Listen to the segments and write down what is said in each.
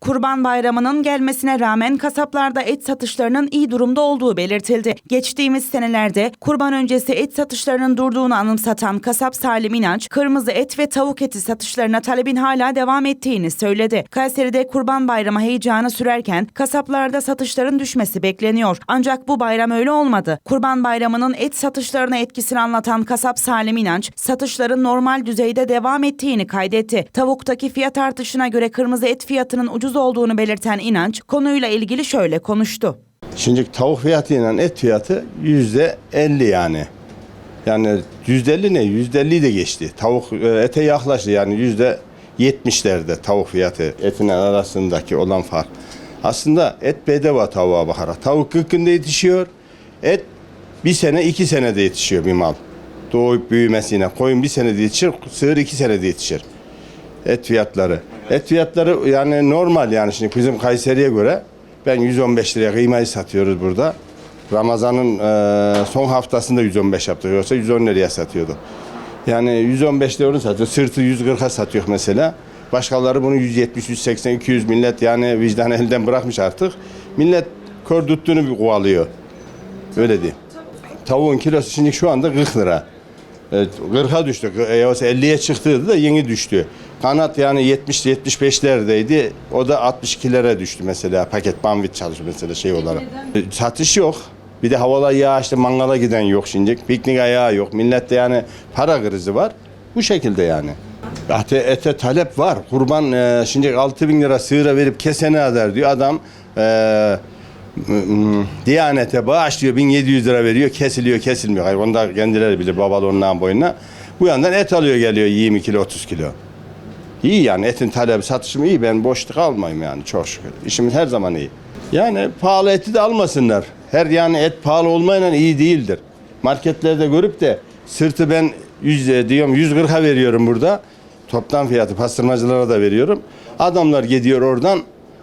Kurban Bayramı'nın gelmesine rağmen kasaplarda et satışlarının iyi durumda olduğu belirtildi. Geçtiğimiz senelerde kurban öncesi et satışlarının durduğunu anımsatan kasap Salim İnanç, kırmızı et ve tavuk eti satışlarına talebin hala devam ettiğini söyledi. Kayseri'de Kurban Bayramı heyecanı sürerken kasaplarda satışların düşmesi bekleniyor. Ancak bu bayram öyle olmadı. Kurban Bayramı'nın et satışlarına etkisini anlatan kasap Salim İnanç, satışların normal düzeyde devam ettiğini kaydetti. Tavuktaki fiyat artışına göre kırmızı et fiyatının ucuz olduğunu belirten İnanç, konuyla ilgili şöyle konuştu. Şimdi tavuk fiyatıyla et fiyatı yüzde 50 yani. Yani yüzde 50 ne? Yüzde 50'yi de geçti. Tavuk e, ete yaklaştı yani yüzde 70'lerde tavuk fiyatı etin arasındaki olan fark. Aslında et bedava tavuğa bakarak. Tavuk 40 günde yetişiyor. Et bir sene iki senede yetişiyor bir mal. Doğup büyümesine. Koyun bir senede yetişir, sığır iki senede yetişir. Et fiyatları. Et fiyatları yani normal yani şimdi bizim Kayseri'ye göre ben 115 liraya kıymayı satıyoruz burada. Ramazan'ın e, son haftasında 115 yaptık yoksa 110 liraya satıyordu. Yani 115 liraya onu satıyor. Sırtı 140'a satıyor mesela. Başkaları bunu 170, 180, 200 millet yani vicdan elden bırakmış artık. Millet kör tuttuğunu bir kovalıyor. Öyle diyeyim. Tavuğun kilosu şimdi şu anda 40 lira. Evet, 40'a düştü. E, yoksa 50'ye çıktıydı da yeni düştü. Kanat yani 70 75'lerdeydi. O da 62'lere düştü mesela. Paket banvit çalışıyor mesela şey olarak. E, Satış yok. Bir de havalar yağışlı mangala giden yok şimdi. Piknik ayağı yok. Millette yani para krizi var. Bu şekilde yani. Ete, ete talep var. Kurban e, şimdi 6 bin lira sığıra verip kesene eder diyor. Adam e, Diyanete bağışlıyor 1700 lira veriyor kesiliyor kesilmiyor. Hayır, da kendileri bilir babalığından boyuna. Bu yandan et alıyor geliyor 20 kilo 30 kilo. İyi yani etin talebi satışım iyi ben boşluk almayayım yani çok şükür. İşimiz her zaman iyi. Yani pahalı eti de almasınlar. Her yani et pahalı olmayla iyi değildir. Marketlerde görüp de sırtı ben 100 e, diyorum 140'a veriyorum burada. Toptan fiyatı pastırmacılara da veriyorum. Adamlar gidiyor oradan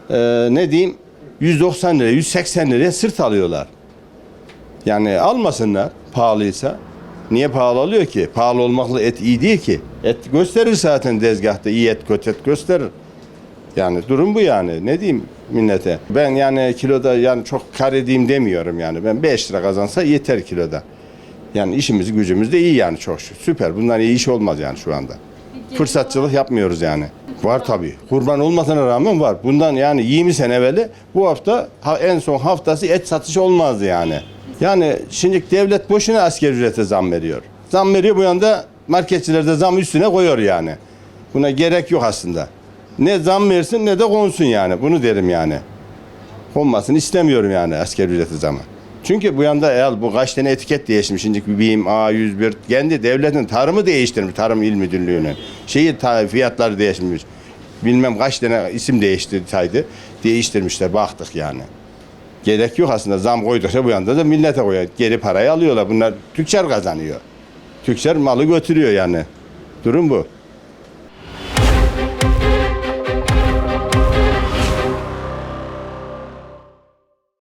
e, ne diyeyim 190 liraya 180 liraya sırt alıyorlar. Yani almasınlar pahalıysa. Niye pahalı alıyor ki? Pahalı olmakla et iyi değil ki. Et gösterir zaten tezgahta iyi et kötü et gösterir. Yani durum bu yani. Ne diyeyim millete? Ben yani kiloda yani çok kar edeyim demiyorum yani. Ben 5 lira kazansa yeter kiloda. Yani işimiz gücümüz de iyi yani çok şükür. Süper. Bundan iyi iş olmaz yani şu anda. Fırsatçılık yapmıyoruz yani. Var tabii. Kurban olmasına rağmen var. Bundan yani 20 sene evveli bu hafta ha- en son haftası et satışı olmazdı yani. Yani şimdi devlet boşuna asker ücrete zam veriyor. Zam veriyor bu yanda marketçiler de zam üstüne koyuyor yani. Buna gerek yok aslında. Ne zam versin ne de konsun yani. Bunu derim yani. Konmasını istemiyorum yani asker ücreti zamı. Çünkü bu yanda eğer bu kaç tane etiket değişmiş. Şimdi BİM, A101 kendi devletin tarımı değiştirmiş. Tarım İl Müdürlüğü'nün. Şeyi ta- fiyatları değişmiş. Bilmem kaç tane isim değiştirseydi. Değiştirmişler baktık yani. Gerek yok aslında zam koydukça bu yanda da millete koyuyor. Geri parayı alıyorlar. Bunlar tüccar kazanıyor. Tüccar malı götürüyor yani. Durum bu.